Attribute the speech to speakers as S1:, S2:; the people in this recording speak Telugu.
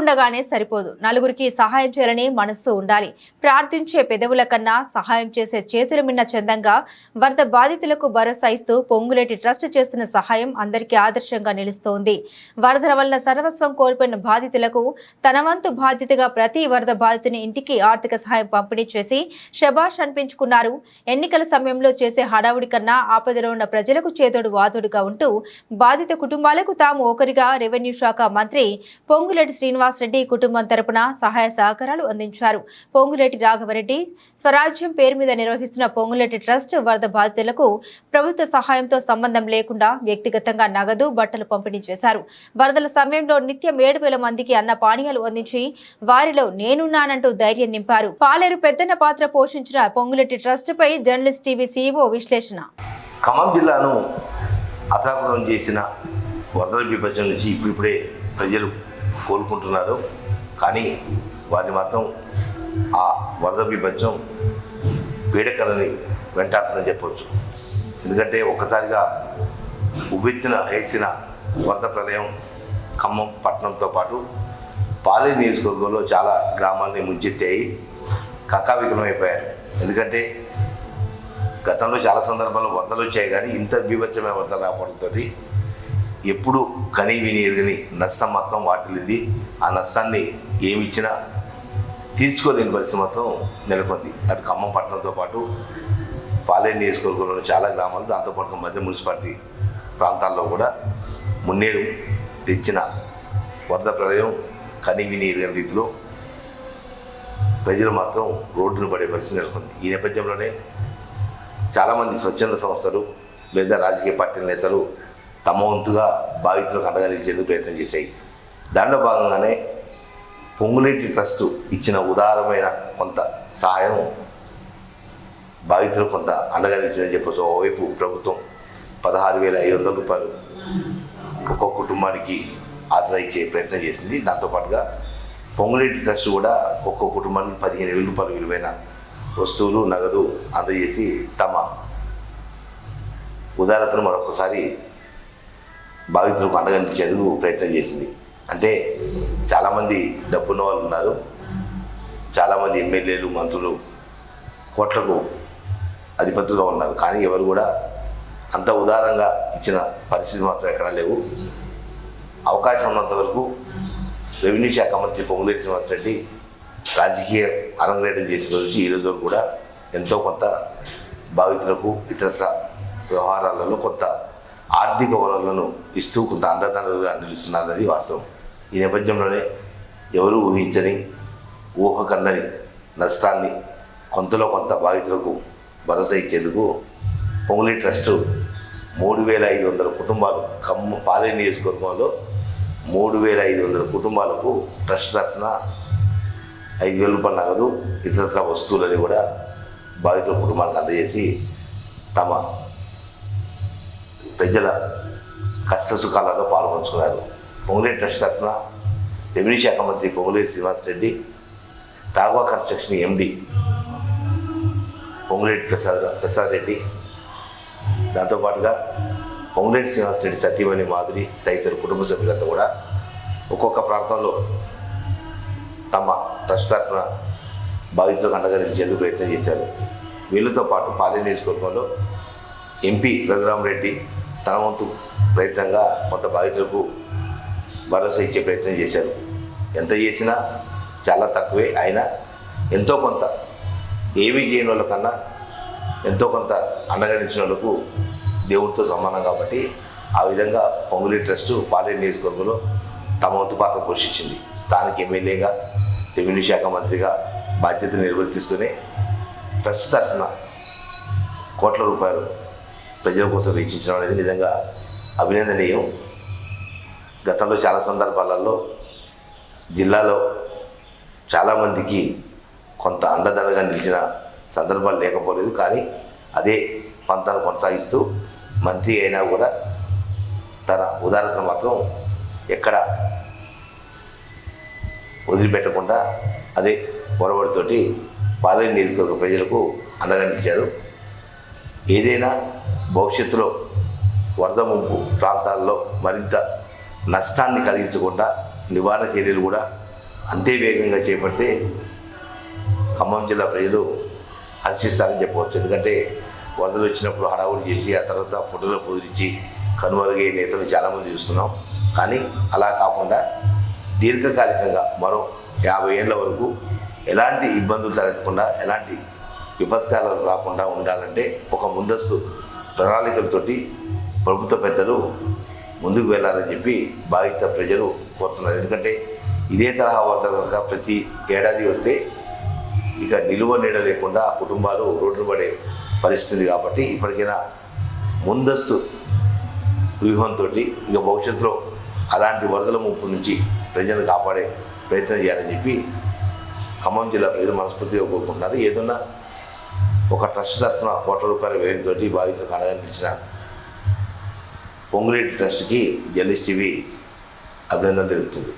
S1: ఉండగానే సరిపోదు. నలుగురికి సహాయం చేయాలని మనస్సు ఉండాలి. ప్రార్థించే పెదవుల కన్నా సహాయం చేసే చేతుల మిన్న చందంగా వరద బాధితులకు భరోసా ఇస్తూ పొంగులేటి ట్రస్ట్ చేస్తున్న సహాయం అందరికీ ఆదర్శంగా నిలుస్తోంది. వరదల వల్ల సర్వస్వం కోల్పోయిన బాధితులకు తన వంతు బాధ్యతగా ప్రతి వరద బాధితుని ఇంటికి ఆర్థిక సహాయం పంపిణీ చేసి శబాష్ అనిపించుకున్నారు. ఎన్నికల సమయంలో చేసే హడావుడి కన్నా ఆపదలో ఉన్న ప్రజలకు చేదోడు వాదోడుగా ఉంటూ బాధిత కుటుంబాలకు తాము ఒకరిగా రెవెన్యూ శాఖ మంత్రి పొంగులేటి శ్రీనివాస్ శ్రీనివాసరెడ్డి కుటుంబం తరపున సహాయ సహకారాలు అందించారు. పొంగులేటి రాఘవరెడ్డి స్వరాజ్యం పేరు మీద నిర్వహిస్తున్న పొంగులేటి ట్రస్ట్ వరద బాధితులకు ప్రభుత్వ సహాయంతో సంబంధం లేకుండా వ్యక్తిగతంగా నగదు బట్టలు పంపిణీ చేశారు. వరదల సమయంలో నిత్యం ఏడు వేల మందికి అన్న పానీయాలు అందించి వారిలో నేనున్నానంటూ ధైర్యం నింపారు. పాలేరు పెద్దన్న పాత్ర పోషించిన పొంగులేటి ట్రస్ట్ పై జర్నలిస్ట్ టీవీ సీఈఓ విశ్లేషణ.
S2: ఖమ్మం జిల్లాను అతలాకుతలం చేసిన వరదల విభజన నుంచి ఇప్పుడిప్పుడే ప్రజలు కోలుకుంటున్నారు. కానీ వారిని మాత్రం ఆ వరద విభజం పీడకలని వెంటాడుతుందని చెప్పవచ్చు ఎందుకంటే ఒక్కసారిగా ఉవ్వెత్తిన వేసిన వరద ప్రళయం ఖమ్మం పట్టణంతో పాటు పాలే నియోజకవర్గంలో చాలా గ్రామాలని ముంచెత్తాయి అయిపోయారు ఎందుకంటే గతంలో చాలా సందర్భాల్లో వరదలు వచ్చాయి కానీ ఇంత బీభత్సమైన వరదలు రావడంతో ఎప్పుడు కని విని ఎరగని నష్టం మాత్రం వాటిల్లింది. ఆ నష్టాన్ని ఏమిచ్చినా తీర్చుకోలేని పరిస్థితి మాత్రం నెలకొంది. అటు ఖమ్మం పట్టణంతో పాటు పాలేరు నియోజకవర్గంలోని చాలా గ్రామాలు దాంతోపాటు మధ్య మున్సిపాలిటీ ప్రాంతాల్లో కూడా మున్నేరు తెచ్చిన వరద ప్రళయం కని విని ఎరగని రీతిలో ప్రజలు మాత్రం రోడ్డును పడే పరిస్థితి నెలకొంది. ఈ నేపథ్యంలోనే చాలామంది స్వచ్ఛంద సంస్థలు లేదా రాజకీయ పార్టీల నేతలు తమ వంతుగా బాధితులకు అండగా నిలిచేందుకు ప్రయత్నం చేశాయి. దాంట్లో భాగంగానే పొంగులేటి ట్రస్ట్ ఇచ్చిన ఉదారమైన కొంత సహాయం బాధితులకు కొంత అండగా నిలిచిందని చెప్పచ్చు. ఓవైపు ప్రభుత్వం పదహారు వేల ఐదు వందల రూపాయలు ఒక్కొక్క కుటుంబానికి ఆసరా ఇచ్చే ప్రయత్నం చేసింది. దాంతోపాటుగా పొంగులేటి ట్రస్ట్ కూడా ఒక్కొక్క కుటుంబానికి పదిహేను వేల రూపాయలు విలువైన వస్తువులు నగదు అందజేసి తమ ఉదారతను మరొకసారి బాధితులకు అండగా ప్రయత్నం చేసింది. అంటే చాలామంది డబ్బున్న వాళ్ళు ఉన్నారు. చాలామంది ఎమ్మెల్యేలు మంత్రులు కోట్లకు అధిపతులుగా ఉన్నారు. కానీ ఎవరు కూడా అంత ఉదారంగా ఇచ్చిన పరిస్థితి మాత్రం ఎక్కడా లేవు. అవకాశం ఉన్నంత వరకు రెవెన్యూ శాఖ మంత్రి పొంగులేటి శ్రీనివాస్ రెడ్డి రాజకీయ అరంగేటం చేసిన రోజు ఈ రోజు కూడా ఎంతో కొంత బాధితులకు ఇతరత్ర వ్యవహారాలలో కొంత ఆర్థిక వనరులను ఇస్తూ కొంత అండదండలుగా నిలుస్తున్నారన్నది వాస్తవం. ఈ నేపథ్యంలోనే ఎవరు ఊహించని ఊహకందని నష్టాన్ని కొంతలో కొంత బాధితులకు భరోసా ఇచ్చేందుకు పొంగులి ట్రస్టు మూడు వేల ఐదు వందల కుటుంబాలు కమ్మ పాలే నియోజకవర్గంలో మూడు వేల ఐదు వందల కుటుంబాలకు ట్రస్ట్ తరఫున ఐదు వేల రూపాయల నగదు ఇతరత్ర వస్తువులని కూడా బాధితుల కుటుంబాలకు అందజేసి తమ ప్రజల కష్ట సుఖాలలో పాల్పంచుకున్నారు పొంగులేటి ట్రస్ట్ తరఫున రెవెన్యూ శాఖ మంత్రి పొంగులేటి శ్రీనివాస్ రెడ్డి టాగో కన్స్ట్రక్షన్ ఎండి పొంగులేటి ప్రసాద్ ప్రసాద్ రెడ్డి దాంతోపాటుగా పొంగులేటి శ్రీనివాస్ రెడ్డి సతీమణి మాదిరి తదితర కుటుంబ సభ్యులంతా కూడా ఒక్కొక్క ప్రాంతంలో తమ ట్రస్ట్ తరఫున బాధితులకు అండగా నిలిచేందుకు ప్రయత్నం చేశారు. వీళ్ళతో పాటు పాలే నియోజకవర్గంలో ఎంపీ రఘురామరెడ్డి తన వంతు ప్రయత్నంగా కొంత బాధితులకు భరోసా ఇచ్చే ప్రయత్నం చేశారు. ఎంత చేసినా చాలా తక్కువే. అయినా ఎంతో కొంత ఏమీ చేయని వాళ్ళకన్నా ఎంతో కొంత అండగా వాళ్ళకు దేవుడితో సమానం కాబట్టి ఆ విధంగా పొంగులి ట్రస్టు పాలే నియోజకవర్గంలో తమ వంతు పాత్ర పోషించింది. స్థానిక ఎమ్మెల్యేగా రెవెన్యూ శాఖ మంత్రిగా బాధ్యత నిర్వర్తిస్తూనే ట్రస్ట్ తరఫున కోట్ల రూపాయలు ప్రజల కోసం వీక్షించడం అనేది నిజంగా అభినందనీయం. గతంలో చాలా సందర్భాలలో జిల్లాలో చాలామందికి కొంత అండదండగా నిలిచిన సందర్భాలు లేకపోలేదు. కానీ అదే పంతాను కొనసాగిస్తూ మంత్రి అయినా కూడా తన ఉదాహరణ మాత్రం ఎక్కడ వదిలిపెట్టకుండా అదే పొరబడితోటి పాలని నియోజకవర్గ ప్రజలకు అండగా నిలిచారు. ఏదైనా భవిష్యత్తులో వరద ముంపు ప్రాంతాల్లో మరింత నష్టాన్ని కలిగించకుండా నివారణ చర్యలు కూడా అంతే వేగంగా చేపడితే ఖమ్మం జిల్లా ప్రజలు హర్షిస్తారని చెప్పవచ్చు. ఎందుకంటే వరదలు వచ్చినప్పుడు హడావుడి చేసి ఆ తర్వాత ఫోటోలు కుదిరించి కనుమరుగే నేతలు చాలామంది చూస్తున్నాం. కానీ అలా కాకుండా దీర్ఘకాలికంగా మరో యాభై ఏళ్ళ వరకు ఎలాంటి ఇబ్బందులు తలెత్తకుండా ఎలాంటి విపత్కాలు రాకుండా ఉండాలంటే ఒక ముందస్తు ప్రణాళికలతోటి ప్రభుత్వ పెద్దలు ముందుకు వెళ్ళాలని చెప్పి బాధిత ప్రజలు కోరుతున్నారు. ఎందుకంటే ఇదే తరహా వార్తలు కనుక ప్రతి ఏడాది వస్తే ఇక నిలువ నీడ లేకుండా కుటుంబాలు రోడ్డు పడే పరిస్థితి కాబట్టి ఇప్పటికైనా ముందస్తు వ్యూహంతో ఇక భవిష్యత్తులో అలాంటి వరదల ముప్పు నుంచి ప్రజలను కాపాడే ప్రయత్నం చేయాలని చెప్పి ఖమ్మం జిల్లా ప్రజలు మనస్ఫూర్తిగా కోరుకుంటున్నారు. ఏదన్నా ఒక ట్రస్ట్ తరఫున కోట్ల రూపాయల వ్యయంతో బాధితులకు అండగా నిలిచిన పొంగులేటి ట్రస్ట్కి జర్నలిస్ట్ టీవీ అభినందన తెలుపుతుంది.